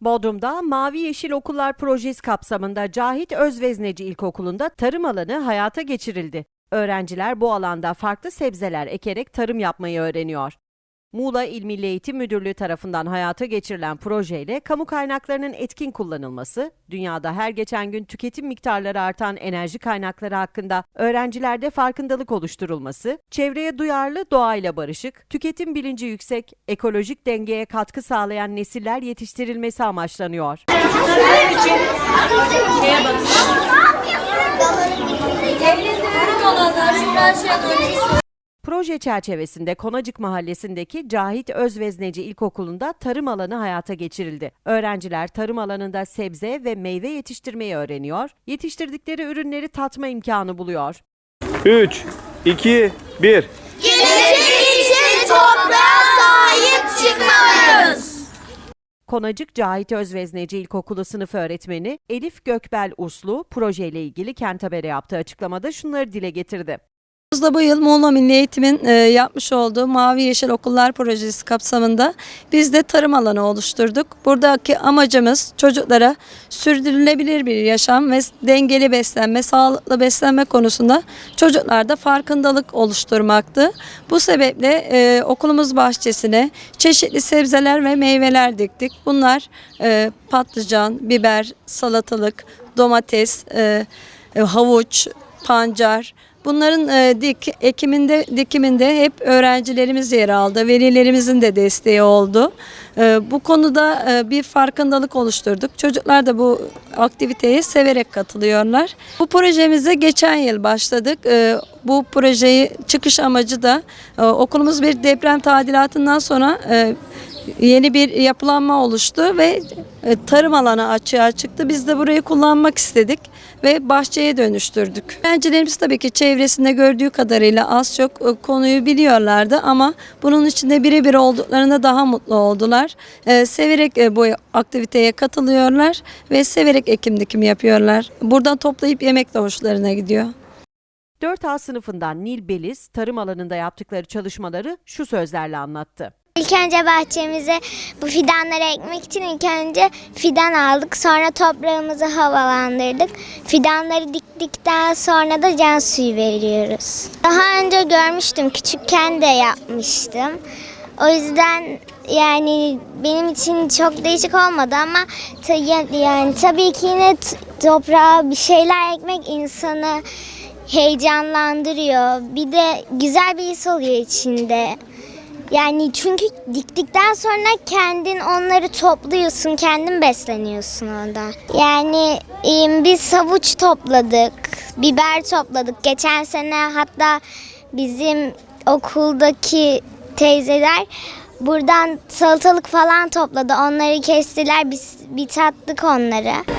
Bodrum'da Mavi Yeşil Okullar Projesi kapsamında Cahit Özvezneci İlkokulu'nda tarım alanı hayata geçirildi. Öğrenciler bu alanda farklı sebzeler ekerek tarım yapmayı öğreniyor. Muğla İl Milli Eğitim Müdürlüğü tarafından hayata geçirilen projeyle kamu kaynaklarının etkin kullanılması, dünyada her geçen gün tüketim miktarları artan enerji kaynakları hakkında öğrencilerde farkındalık oluşturulması, çevreye duyarlı, doğayla barışık, tüketim bilinci yüksek, ekolojik dengeye katkı sağlayan nesiller yetiştirilmesi amaçlanıyor. Proje çerçevesinde Konacık Mahallesi'ndeki Cahit Özvezneci İlkokulu'nda tarım alanı hayata geçirildi. Öğrenciler tarım alanında sebze ve meyve yetiştirmeyi öğreniyor, yetiştirdikleri ürünleri tatma imkanı buluyor. 3, 2, 1. Gelecek için toprağa sahip çıkmalıyız. Konacık Cahit Özvezneci İlkokulu sınıf öğretmeni Elif Gökbel Uslu projeyle ilgili Kent Haber'e yaptığı açıklamada şunları dile getirdi. Da bu yıl Muğla Milli Eğitim'in e, yapmış olduğu Mavi Yeşil Okullar Projesi kapsamında biz de tarım alanı oluşturduk. Buradaki amacımız çocuklara sürdürülebilir bir yaşam ve dengeli beslenme, sağlıklı beslenme konusunda çocuklarda farkındalık oluşturmaktı. Bu sebeple e, okulumuz bahçesine çeşitli sebzeler ve meyveler diktik. Bunlar e, patlıcan, biber, salatalık, domates, havuç, pancar, Bunların e, dik, ekiminde, dikiminde hep öğrencilerimiz yer aldı. Velilerimizin de desteği oldu. E, bu konuda e, bir farkındalık oluşturduk. Çocuklar da bu aktiviteye severek katılıyorlar. Bu projemize geçen yıl başladık. E, bu projeyi çıkış amacı da e, okulumuz bir deprem tadilatından sonra e, yeni bir yapılanma oluştu ve e, tarım alanı açığa çıktı. Biz de burayı kullanmak istedik ve bahçeye dönüştürdük. Öğrencilerimiz tabii ki çevresinde gördüğü kadarıyla az çok e, konuyu biliyorlardı ama bunun içinde birebir olduklarında daha mutlu oldular. E, Severek bu aktiviteye katılıyorlar ve severek ekim dikim yapıyorlar. Buradan toplayıp yemek de hoşlarına gidiyor. 4A sınıfından Nil Beliz tarım alanında yaptıkları çalışmaları şu sözlerle anlattı. İlk önce bahçemize bu fidanları ekmek için ilk önce fidan aldık. Sonra toprağımızı havalandırdık. Fidanları diktikten sonra da can suyu veriyoruz. Daha önce görmüştüm. Küçükken de yapmıştım. O yüzden yani benim için çok değişik olmadı ama yani tabii ki yine toprağa bir şeyler ekmek insanı heyecanlandırıyor. Bir de güzel bir his oluyor içinde. Yani çünkü diktikten sonra kendin onları topluyorsun, kendin besleniyorsun orada. Yani biz havuç topladık, biber topladık. Geçen sene hatta bizim okuldaki teyzeler buradan salatalık falan topladı. Onları kestiler, biz bir tattık onları.